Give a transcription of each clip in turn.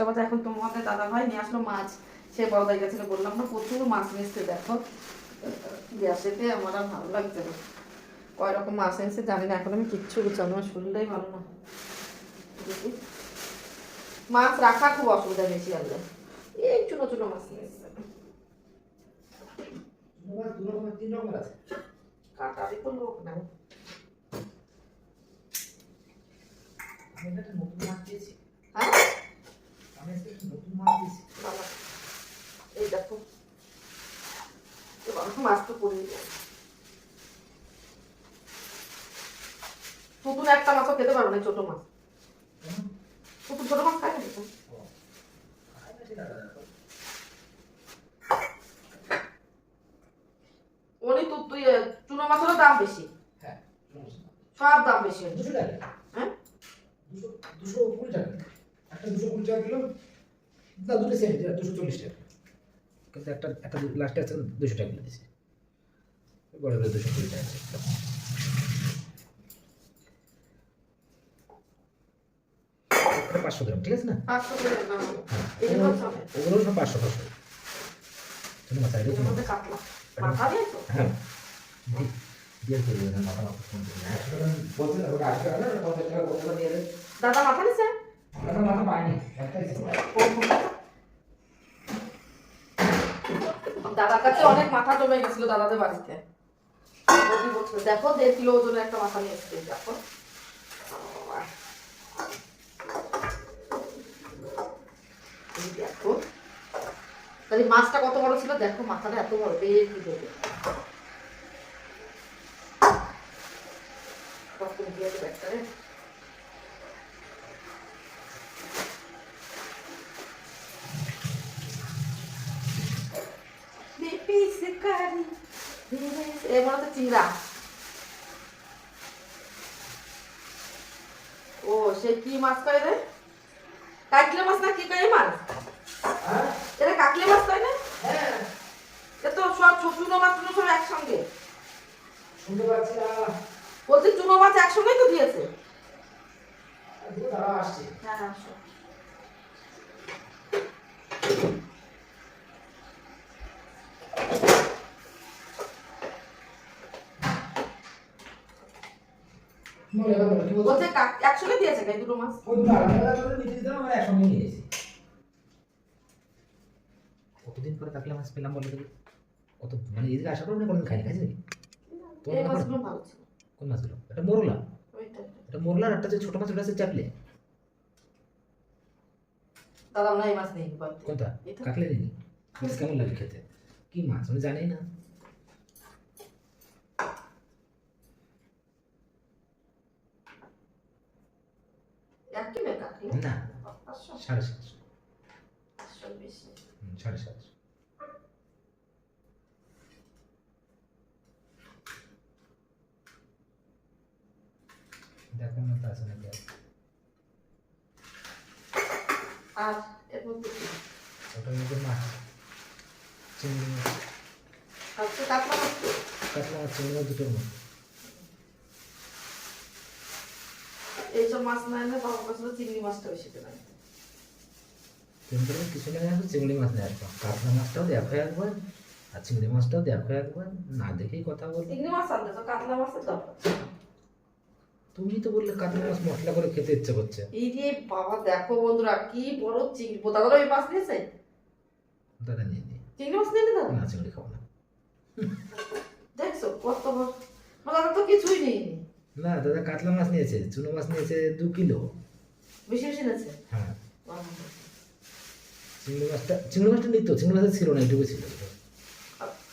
দশটা বাজে এখন তোমাদের দাদা ভাই নিয়ে আসলো মাছ। সে বড়দাই গেছিল বললাম, না, প্রচুর মাছ এসছে দেখো। গ্যাসেতে আমার আর ভালো লাগছে না। কয় রকম মাছ এনেছে জানি না, এখন আমি কিচ্ছু গুছানো আমার শরীরটাই ভালো না। মাছ রাখা খুব অসুবিধা বেশি আনলে। এই ছোটো ছোটো মাছ নিয়ে এসছে কাটারি তো লোক নাই। নতুন মাছ দিয়েছি হ্যাঁ আমি আজকে একটা নতুন মাছ দিয়েছি বাবা এই দেখো এবার মাছ তো পড়ে নতুন একটা মাছও খেতে পারো না ছোট মাছ। ছোট মাছ খাই না তো? উনি তুই চুনো মাছেরও দাম বেশি। হ্যাঁ সব দাম বেশি। দুশো টাকা। হ্যাঁ? দুশো দুশো কুড়ি টাকা। একটা দুশো কুড়ি টাকা কিলো না দুটো সেম দুশো চল্লিশ টাকা। কিন্তু একটা একটা লাস্টে আছে দুশো টাকা কিলো দিয়েছে। বড় বড় দুশো কুড়ি টাকা এটা পাঁচশো গ্রাম ঠিক আছে না? দাম এগুলো সব ওগুলো সব পাঁচশো পাঁচশো। মাথা মাথা দিয়েছ হ্যাঁ। দি- দিয়ে করবে মাথা মাথা ফোন করবে একশো টাকা বলছে ওটা আশি টাকা না পঞ্চাশ টাকা কত নিয়ে দাদা মাথা নিছে? মাথা মাথা পায়নি দাদার কাছে অনেক মাথা জমে গেছিল দাদাদের বাড়িতে। দেখো দেড় কিলো ওজনের একটা মাথা নিয়ে এসেছে দেখো বাবা। দেখো। তাহলে মাছটা কত বড় ছিল? দেখো মাথাটা এত বড় কত দিয়ে দেবে চিংড়া। ও, সে কি মাছ কয় রে? কাকলে মাছ না কি কয় মাছ হ্যাঁ এটা কাকলে মাছ কয় না হ্যাঁ এটা তো সব ছো- চুনো মাছ টুনো সব একসঙ্গে। শুনতে পাচ্ছি না। বলছি চুনো মাছ একসঙ্গেই তো দিয়েছে? দাঁড়া আসছে। হ্যাঁ আসো। বলছো? একসঙ্গে দিয়েছে গাই দুটো মাছ? ওই দুটো আলাদা করে নিতে দিতাম, আমরা একসঙ্গে নিয়ে এসেছি। কতদিন পরে কাতলা মাছ পেলাম বলে দেখি কত মানে এদিকে আসার পর কোনদিন খাইনি? খাইছি কোন মাছগুলো? এটা মোরলা। এটা মোরলা আর একটা যে ছোট মাছ ওটা আছে চাপলে দাদা আমরা এই মাছ নেই কোনটা? কাকলে নিনি বেশ কেমন লাগে খেতে? কি মাছ? আমি জানি না। না সাড়ে সাতশো। সাড়ে সাতশো। দেখো না তা আছে আর। আর এর মধ্যে ওটার মধ্যে মাছ চিংড়ি মাছ আর কাতলা মাছ কাতলা মাছ চিংড়ি মাছ দুটোর মধ্যে। এইসব মাছ না এনে বাবা কাছে চিংড়ি মাছটা বেশি কেনা কিন্তু কিছু না আসবে চিংড়ি মাছ নিয়ে আসব কাতলা মাছটাও দেখো একবার আর চিংড়ি মাছটাও দেখো একবার না দেখেই কথা বলব চিংড়ি মাছ আনতে তো কাতলা মাছের দরকার। তুমি তো বললে কাতলা মাছ মশলা করে খেতে ইচ্ছে করছে। এই যে বাবা দেখো বন্ধুরা কি বড় চিংড়ি দাদারা ওই মাছ নিয়েছে? দাদা নিয়ে নিই চিংড়ি মাছ নিয়ে নি দাদা। না চিংড়ি খাব না। দেখছ কত বড়। দাদা তো কিছুই নেই না। দাদা কাতলা মাছ নিয়েছে চুনো মাছ নিয়েছে দু কিলো। বেশি বেশি নিয়েছে? হ্যাঁ। চিংড়ি মাছটা চিংড়ি মাছটা নিত চিংড়ি মাছটা ছিল না এটুকু ছিল।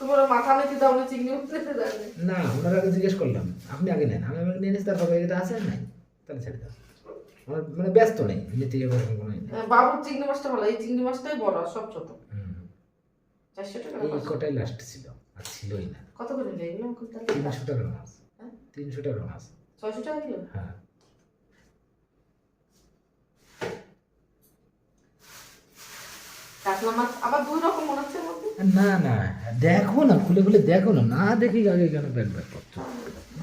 তোমার মাথা নিতে দাও না চিংড়ি নিতে যাবে না ওনার আগে জিজ্ঞেস করলাম আপনি আগে নেন আমি আমাকে নিয়ে নিচ্ছি তারপরে এটা আছে নাই তাহলে ছেড়ে দাও। আমার মানে ব্যস্ত নেই নিতে যাব কোনো বাবুর চিংড়ি মাছটা ভালো এই চিংড়ি মাছটাই বড় সব ছোট। চারশো টাকা এই কটাই লাস্ট ছিল আর ছিলই না। কত করে নিলে এগুলো? তিনশো টাকার মাছ হ্যাঁ? তিনশো টাকার মাছ। ছয়শো টাকা কিলো? হ্যাঁ। কাতলা মাছ আবার দুই রকম মনে হচ্ছে না না দেখো না খুলে খুলে দেখো না না দেখি আগে কেন ব্যাগ ব্যাগ করছ।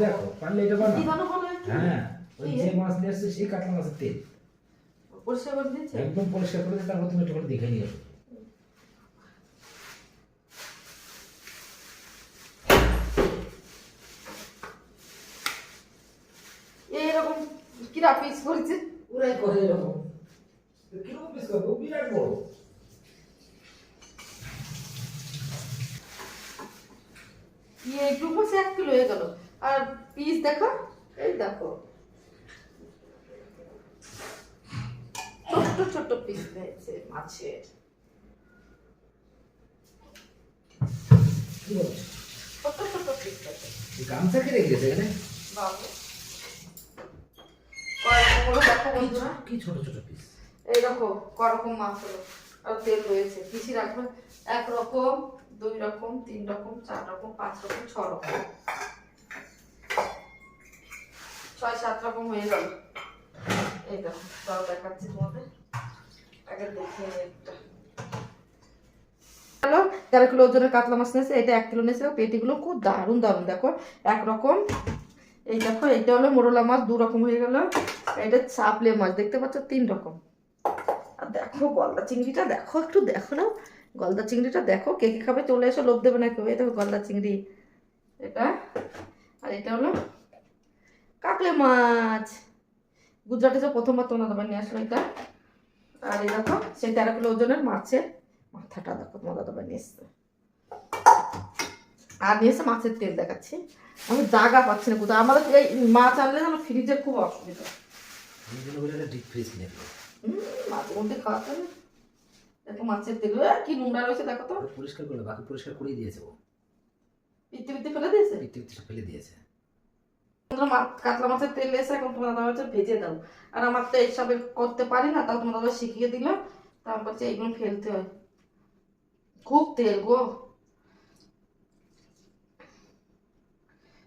দেখো পারলে এটা বানা কি জানো বলো একটু? হ্যাঁ ওই যে মাছ নিয়ে আসছে সেই কাতলা মাছের তেল। পরিষ্কার করে দিয়েছে? একদম পরিষ্কার করে তারপর তুমি একটু করে দেখে নিয়ে। এইরকম কিরা পিস করেছে? ওরাই করে এরকম। কীরকম পিস করবে? বিরাট বড়। মাছ এক কিলো হয়ে গেল। আর পিস দেখো এই দেখো। ছোট্ট ছোট্ট পিস হয়েছে মাছের। ছোট্ট ছোট্ট পিস গামছা কে রেখে গেছে এখানে? বাবু। দেখো বন্ধুরা। কি ছোট ছোট পিস? এই দেখো করকম মাছ হলো। আর তেল রয়েছে। পিসি রাখবে এক রকম, দুই রকম, তিন রকম, চার রকম, পাঁচ রকম, ছ রকম। ছয়, সাত রকম হয়ে গেল। এই দেখো তাও দেখাচ্ছি তোমাদের। আগে দেখে একটা। তেরো কিলো ওজনের কাতলা মাছ নিয়েছে, এটা এক কিলো নিয়েছে পেটিগুলো খুব দারুণ দারুণ। দেখো একরকম এই দেখো, এইটা হলো মোরলা মাছ, দু রকম হয়ে গেল। এটা চাপলে মাছ, দেখতে পাচ্ছ? তিন রকম। আর দেখো গলদা চিংড়িটা দেখো, একটু দেখো না। গলদা চিংড়িটা দেখো, কে কে খাবে চলে এসে, লোভ দেবে না কেউ। দেখো গলদা চিংড়ি, এটা। আর এটা হলো কাকলে মাছ। গুজরাটে যে প্রথমবার তোমার দাদা নিয়ে আসলো এটা। আর এই দেখো, সেই তেরো কিলো ওজনের মাছের মাথাটা দেখো, তোমার নিয়ে এসছে। আর নিয়ে এসে মাছের তেল দেখাচ্ছি। আমি জাগা পাচ্ছি না কোথাও। আমাদের এই মাছ আনলে যেন ফ্রিজের খুব অসুবিধা। ডিপ ফ্রিজ মধ্যে খাওয়াতে দেখো মাছের তেল। কি নোংরা রয়েছে দেখো তো। পরিষ্কার করল বাকি পরিষ্কার করেই দিয়েছে ও। ফেলে দিয়েছে? ফেলে দিয়েছে। কাতলা মাছের তেল এসে এখন তোমার দাদা হচ্ছে ভেজে দাও। আর আমার তো এইসবে করতে পারি না তাও তোমার দাদা শিখিয়ে দিল তারপর এইগুলো ফেলতে হয়। খুব তেল গো।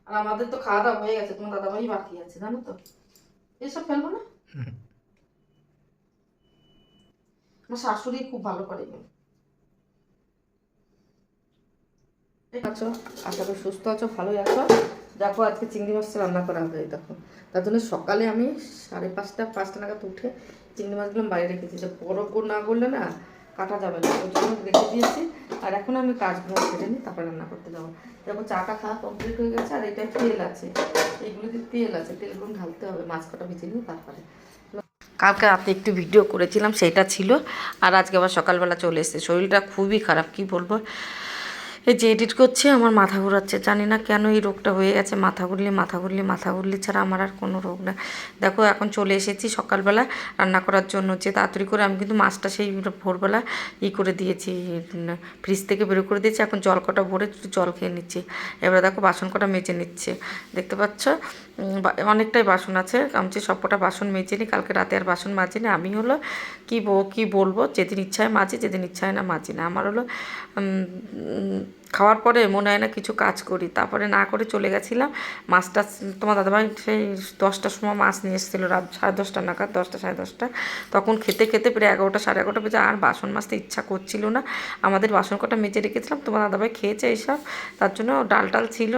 আর আমাদের তো খাওয়া দাওয়া হয়ে গেছে তোমার দাদা ভাই বাকি আছে জানো তো। এসব ফেলব না। আমার শাশুড়ি খুব ভালো করে আছো, আশা করি সুস্থ আছো, ভালোই আছো। দেখো, আজকে চিংড়ি মাছটা রান্না করা হবে দেখো। তার জন্য সকালে আমি সাড়ে পাঁচটা পাঁচটা নাগাদ উঠে চিংড়ি মাছগুলো বাইরে রেখেছি। যে বড় না করলে না কাটা যাবে না, ওই জন্য রেখে দিয়েছি। আর এখন আমি কাজগুলো সেরে নিই তারপরে রান্না করতে যাব। দেখো, চাটা খাওয়া কমপ্লিট হয়ে গেছে, আর এটা তেল আছে। এইগুলোতে তেল আছে, তেলগুলো ঢালতে হবে, মাছ কটা ভেজে নিই তারপরে। কালকে রাতে একটু ভিডিও করেছিলাম, সেটা ছিল। আর আজকে আবার সকালবেলা চলে এসেছে। শরীরটা খুবই খারাপ, কি বলব? এই যে এডিট করছে, আমার মাথা ঘোরাচ্ছে। জানি না কেন এই রোগটা হয়ে গেছে, মাথা ঘুরলি মাথা ঘুরলি মাথা ঘুরলি ছাড়া আমার আর কোনো রোগ না। দেখো, এখন চলে এসেছি সকালবেলা রান্না করার জন্য। যে তাড়াতাড়ি করে আমি কিন্তু মাছটা সেই ভোরবেলা ই করে দিয়েছি ফ্রিজ থেকে বের করে দিয়েছি। এখন জল কটা ভরে জল খেয়ে নিচ্ছি। এবার দেখো বাসন কটা মেজে নিচ্ছে। দেখতে পাচ্ছ? অনেকটাই বাসন আছে। আমি সব কটা বাসন মেজে নিই কালকে রাতে আর বাসন মাজিনি আমি হলো, কি বো, কি বলব? যেদিন ইচ্ছায় মাজি, যেদিন ইচ্ছায় না মাজি না। আমার হলো খাওয়ার পরে মনে হয় না কিছু কাজ করি। তারপরে না করে চলে গেছিলাম। মাছটা তোমার দাদাভাই সেই দশটার সময় মাছ নিয়ে এসেছিল রাত সাড়ে দশটা নাগাদ, দশটা সাড়ে দশটা। তখন খেতে খেতে প্রায় এগারোটা, সাড়ে এগারোটা বেজে আর বাসন মাজতে ইচ্ছা করছিল না। আমাদের বাসন কটা মেজে রেখেছিলাম, তোমার দাদাভাই খেয়েছে এইসব। তার জন্য ডাল টাল ছিল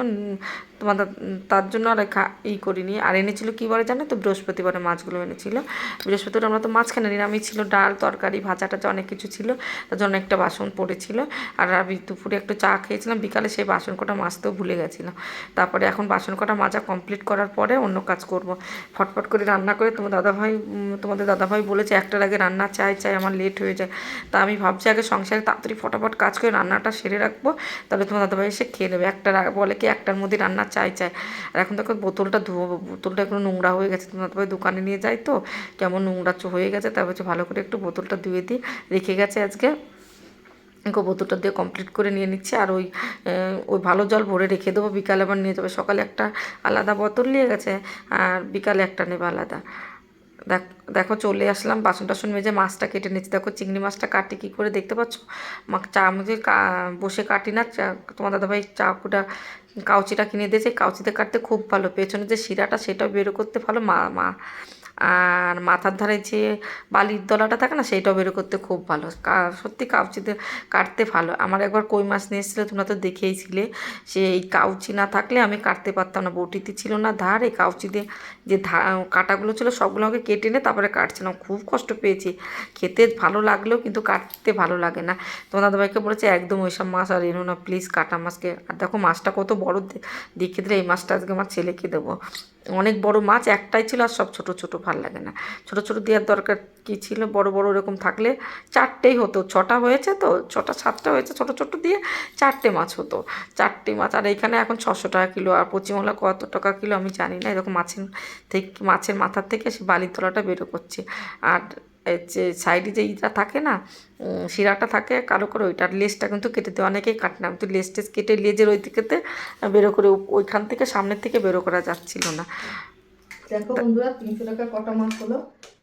দা- তার জন্য আর ই করিনি। আর এনেছিল কী বলে জানো তো? বৃহস্পতিবারে মাছগুলো এনেছিল। বৃহস্পতিবার আমরা তো মাছ খাই নিরামিষ ছিল, ডাল, তরকারি, ভাজা টাজা অনেক কিছু ছিল। তার জন্য একটা বাসন পড়েছিল। আর আমি দুপুরে একটু চা খেয়েছিলাম। বিকালে সেই বাসন কটা মাজতেও ভুলে গেছিলাম। তারপরে এখন বাসন কটা মাজা কমপ্লিট করার পরে অন্য কাজ করব। ফটফট করে রান্না করে তোমার দাদাভাই তোমাদের দাদাভাই বলেছে, একটার আগে রান্না চাই চাই আমার লেট হয়ে যায়। তা আমি ভাবছি আগে সংসারে তাড়াতাড়ি ফটাফট কাজ করে রান্নাটা সেরে রাখব। তাহলে তোমার দাদাভাই এসে খেয়ে নেবে। একটার বলে কি, একটার মধ্যে রান্না চাই চাই। আর এখন দেখো বোতলটা ধুবো বোতলটা একটু নোংরা হয়ে গেছে, তোমার দোকানে নিয়ে যাই তো। কেমন নোংরা হয়ে গেছে তারপর হচ্ছে ভালো করে একটু বোতলটা ধুয়ে দিই। রেখে গেছে আজকে। বোতলটা দিয়ে কমপ্লিট করে নিয়ে নিচ্ছি। আর ওই ওই ভালো জল ভরে রেখে দেবো। বিকালে আবার নিয়ে যাবে। সকালে একটা আলাদা বোতল নিয়ে গেছে, আর বিকালে একটা নেবে আলাদা। দেখ চলে আসলাম বাসন টাসন মেজে মাছটা কেটে নিচ্ছি। দেখো চিংড়ি মাছটা কাটি কী করে দেখতে পাচ্ছ? মা চামচে বসে কাটি না তোমার দাদাভাই চাকুটা, কাউচিটা কিনে দিয়েছে। কাউচিতে কাটতে খুব ভালো। পেছনে যে শিরাটা, সেটাও বেরো করতে ভালো। মা মা, আর মাথার ধারে যে বালির দলাটা থাকে না সেইটাও বের করতে খুব ভালো। সত্যি কাউচিতে কাটতে ভালো। আমার একবার কই মাছ নিয়ে এসেছিল, তোমরা তো দেখেইছিলে। সে এই কাউচি না থাকলে আমি কাটতে পারতাম না। বটিতে ছিল না ধার, এই কাউচিতে যে কাটাগুলো ছিল সবগুলো আমাকে কেটে নিয়ে তারপরে কাটছিলাম খুব কষ্ট পেয়েছি। খেতে ভালো লাগলেও কিন্তু কাটতে ভালো লাগে না। তোমার দাদাভাইকে বলেছে, একদম ওইসব মাছ আর এনো না প্লিজ কাটা মাছকে। আর দেখো, মাছটা কত বড় দেখিয়ে দিলে এই মাছটা আজকে আমার ছেলেকে দেবো। অনেক বড় মাছ একটাই ছিল আর সব ছোট ছোট, ভালো লাগে না। ছোট ছোট দেওয়ার দরকার কি ছিল? বড় বড় এরকম থাকলে চারটেই হতো। ছটা হয়েছে তো, ছটা সাতটা হয়েছে ছোট ছোট দিয়ে চারটে মাছ হতো। চারটে মাছ, আর এখানে এখন ছশো টাকা কিলো, আর পচিমলা কত টাকা কিলো আমি জানি না। এরকম মাছের থেকে মাছের মাথার থেকে সে বালির তলাটা বেরো করছে। আর যে সাইডে যে ইটা থাকে না শিরাটা থাকে, কালো করে ওইটার লেজটা কিন্তু কেটে দেয়। অনেকেই কাটে না, কিন্তু লেজ টেজ কেটে লেজের ওই দিকেতে বেরো করে ওইখান থেকে সামনের থেকে বেরো করা যাচ্ছিল না। দেখো বন্ধুরা, তিনশো টাকা কটা মাছ হলো?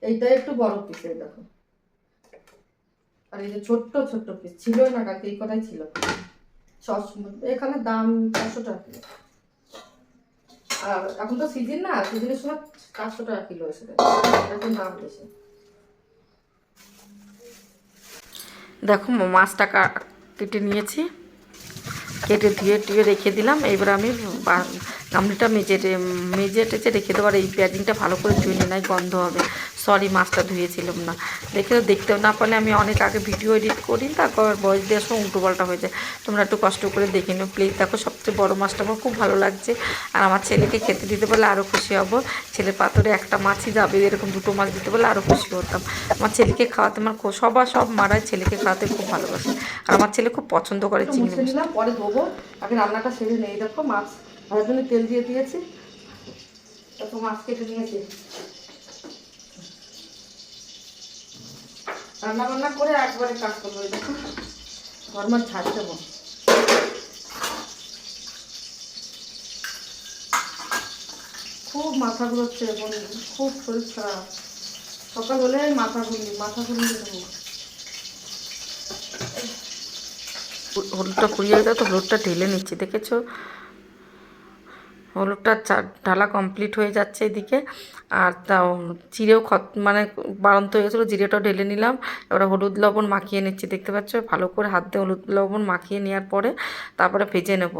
এইটা একটু বড় পিস দেখো। আর এই যে ছোট্ট ছোট্ট পিস ছিল না কাকে, এই কটাই ছিল। ছশো এখানে দাম চারশো টাকা। এখন তো না সময় চারশো টাকা কিলো এসে এখন দাম বেশি। দেখো মাছটা কেটে নিয়েছি। কেটে ধুয়ে টুয়ে রেখে দিলাম। এবার আমি গামলিটা মেজে মেজে টেজে রেখে দেবো। আর এই প্যাকিংটা ভালো করে ধুয়ে নাই, গন্ধ হবে। সরি মাছটা ধুয়েছিলাম না। দেখে দেখতে না পারলে আমি অনেক আগে ভিডিও এডিট করি তারপর বয়স দেওয়ার সময় উল্টো পাল্টা হয়ে যায়। তোমরা একটু কষ্ট করে দেখে নিও প্লিজ দেখো সবচেয়ে বড় মাছটা আমার খুব ভালো লাগছে। আর আমার ছেলেকে খেতে দিতে পারলে আরও খুশি হব। ছেলে পাথরে একটা মাছই যাবে এরকম দুটো মাছ দিতে পারলে আরও খুশি হতাম। আমার ছেলেকে খাওয়াতে আমার সবার সব মারায় ছেলেকে খাওয়াতে খুব ভালোবাসে। আর আমার ছেলে খুব পছন্দ করে চিংড়ি পরে ধোবো। আগে রান্নাটা সেরে নেই। দেখো মাছ ভাজার জন্য তেল দিয়ে দিয়েছি। দেখো মাছ কেটে নিয়েছি রান্না বান্না করে একবারে কাজ করব দেখো। ঘর মাছ ঝাড় দেবো। খুব মাথা ঘুরোচ্ছে বন্ধু খুব শরীর খারাপ। সকাল হলে মাথা ঘুরি মাথা ঘুরিয়ে দেবো হলুদটা পুড়িয়ে দেওয়া তো, হলুদটা ঢেলে নিচ্ছি, দেখেছ? হলুদটা ঢালা কমপ্লিট হয়ে যাচ্ছে এদিকে। আর তাও জিরেও খত মানে বাড়ন্ত হয়ে গেছিল, জিরেটাও ঢেলে নিলাম। এবার হলুদ লবণ মাখিয়ে নিচ্ছি, দেখতে পাচ্ছ? ভালো করে হাত দিয়ে হলুদ লবণ মাখিয়ে নেওয়ার পরে তারপরে ভেজে নেব।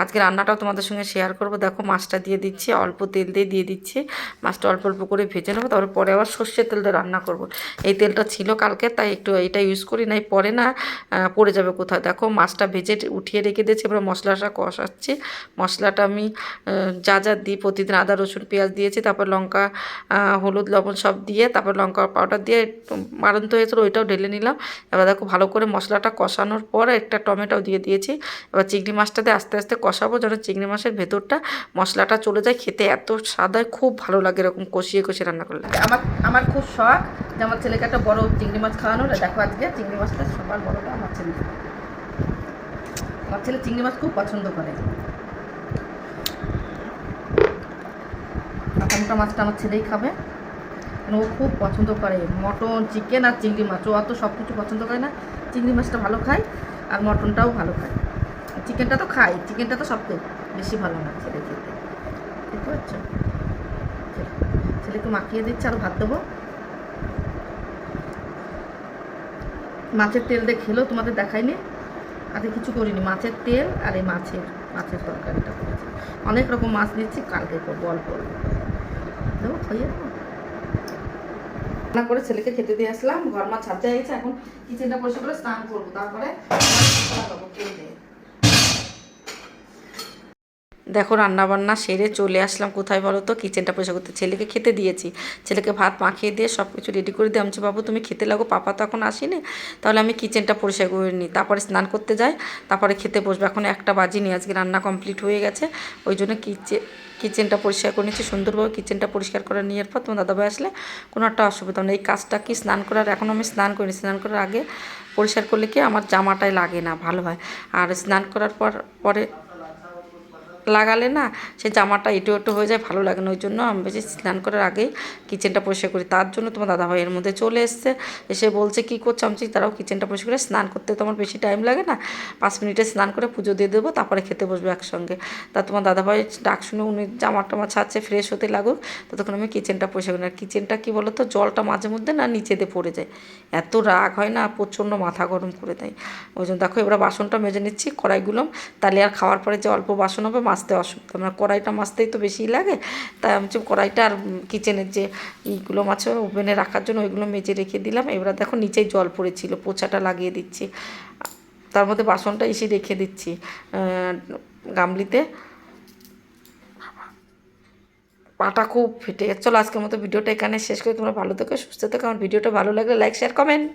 আজকে রান্নাটাও তোমাদের সঙ্গে শেয়ার করব। দেখো, মাছটা দিয়ে দিচ্ছি, অল্প তেল দিয়ে দিয়ে দিচ্ছি। মাছটা অল্প অল্প করে ভেজে নেব, তারপরে পরে আবার সর্ষের তেল দিয়ে রান্না করব। এই তেলটা ছিল কালকে, তাই একটু এটা ইউজ করি, নাই পরে না পড়ে যাবে কোথাও। দেখো, মাছটা ভেজে উঠিয়ে রেখে দিয়েছি, এবার মশলাটা কষাচ্ছি। মশলাটা আমি যা যা দিই, প্রতিদিন আদা, রসুন, পেঁয়াজ দিয়েছি, তারপর লঙ্কা হলুদ, লবণ সব দিয়ে, তারপর লঙ্কা পাউডার দিয়ে মারন্ত হয়েছিল, ওইটাও ঢেলে নিলাম। এবার দেখো ভালো করে মশলাটা কষানোর পর একটা টমেটো দিয়ে দিয়েছি। এবার চিংড়ি মাছটা দিয়ে আস্তে আস্তে কষাবো যেন চিংড়ি মাছের ভেতরটা মশলাটা চলে যায়, খেতে এত স্বাদ হয়, খুব ভালো লাগে এরকম কষিয়ে কষিয়ে রান্না করলে। আমার আমার খুব শখ যে আমার ছেলেকে একটা বড় চিংড়ি মাছ খাওয়ানোর। দেখো আজকে চিংড়ি মাছটা সবার বড়টা আমার ছেলে। আমার ছেলে চিংড়ি মাছ খুব পছন্দ করে। কাঁচামোটা মাছটা আমার ছেলেই খাবে। ও খুব পছন্দ করে মটন চিকেন আর চিংড়ি মাছ। ও অত সব কিছু পছন্দ করে না। চিংড়ি মাছটা ভালো খায় আর মটনটাও ভালো খায়। চিকেনটা তো খাই চিকেনটা তো সবচেয়ে বেশি ভালো না ছেলে খেতে। পাচ্ছ? ছেলে- ছেলেকে মাখিয়ে দিচ্ছে, আর ভাত দেবো। মাছের তেল দিয়ে খেলেও তোমাদের দেখাইনি। আজকে কিছু করিনি। মাছের তেল আর এই মাছের মাছের তরকারিটা করেছি। অনেক রকম মাছ দিচ্ছি, কালকে করব, অল্প অল্প দেবো রান্না করে ছেলেকে খেতে দিয়ে আসলাম, ঘর মা ছাড়তে এখন কিচেনটা পরিষ্কার করে স্নান করব। তারপরে। দেখো রান্না বান্না সেরে চলে আসলাম। কোথায় বলো তো? কিচেনটা পরিষ্কার করতে। ছেলেকে খেতে দিয়েছি। ছেলেকে ভাত মাখিয়ে দিয়ে সব কিছু রেডি করে দিয়ে আমি বাবু, তুমি খেতে লাগো, পাপা তো এখন আসেনি। তাহলে আমি কিচেনটা পরিষ্কার করে নিই। তারপরে স্নান করতে যাই তারপরে খেতে বসবো। এখন একটা বাজি বাজিনি, আজকে রান্না কমপ্লিট হয়ে গেছে। ওই জন্য কিচেন কিচেনটা পরিষ্কার করে নিচ্ছি, সুন্দরভাবে কিচেনটা পরিষ্কার করে নেওয়ার পর তোমার দাদাভাই আসলে কোনো একটা অসুবিধা নেই। এই কাজটা কি স্নান করার? এখন আমি স্নান করিনি। স্নান করার আগে পরিষ্কার করলে কি আমার জামাটাই লাগে না, ভালো হয়। আর স্নান করার পর, পরে লাগালে না সে জামাটা এঁটো এঁটো হয়ে যায়, ভালো লাগে না। ওই জন্য আমি বেশি স্নান করার আগেই কিচেনটা পরিষ্কার করি। তার জন্য তোমার দাদাভাই এর মধ্যে চলে এসছে। এসে বলছে, কী করছ? আমি তারাও কিচেনটা পরিষ্কার করে স্নান করতে তো আমার বেশি টাইম লাগে না। পাঁচ মিনিটে স্নান করে পুজো দিয়ে দেবো, তারপরে খেতে বসবো একসঙ্গে। তা তোমার দাদাভাই ডাক শুনে উনি জামা টামা ছাড়ছে ফ্রেশ হতে লাগুক, ততক্ষণ আমি কিচেনটা পরিষ্কার করি। আর কিচেনটা কী বলো তো জলটা মাঝে মধ্যে না নিচেতে পড়ে যায়। এত রাগ হয় না, প্রচণ্ড মাথা গরম করে দেয়। ওই জন্য দেখো, এবার বাসনটা মেজে নিচ্ছি কড়াইগুলো তাহলে আর খাওয়ার পরে যে অল্প বাসন হবে মাজতে অসুবিধা মানে কড়াইটা মাজতেই তো বেশি লাগে। তাই আমি কড়াইটা আর কিচেনের যে ইগুলো মাছ ওভেনে রাখার জন্য ওইগুলো মেজে রেখে দিলাম। এবার দেখো নিচেই জল পড়েছিল, পোছাটা লাগিয়ে দিচ্ছি। তার মধ্যে বাসনটা এসে রেখে দিচ্ছি গামলিতে। পাটা খুব ফেটে চলো আজকের মতো ভিডিওটা এখানে শেষ করে। তোমরা ভালো থেকো, সুস্থ থেকো। আমার ভিডিওটা ভালো লাগলে লাইক শেয়ার কমেন্ট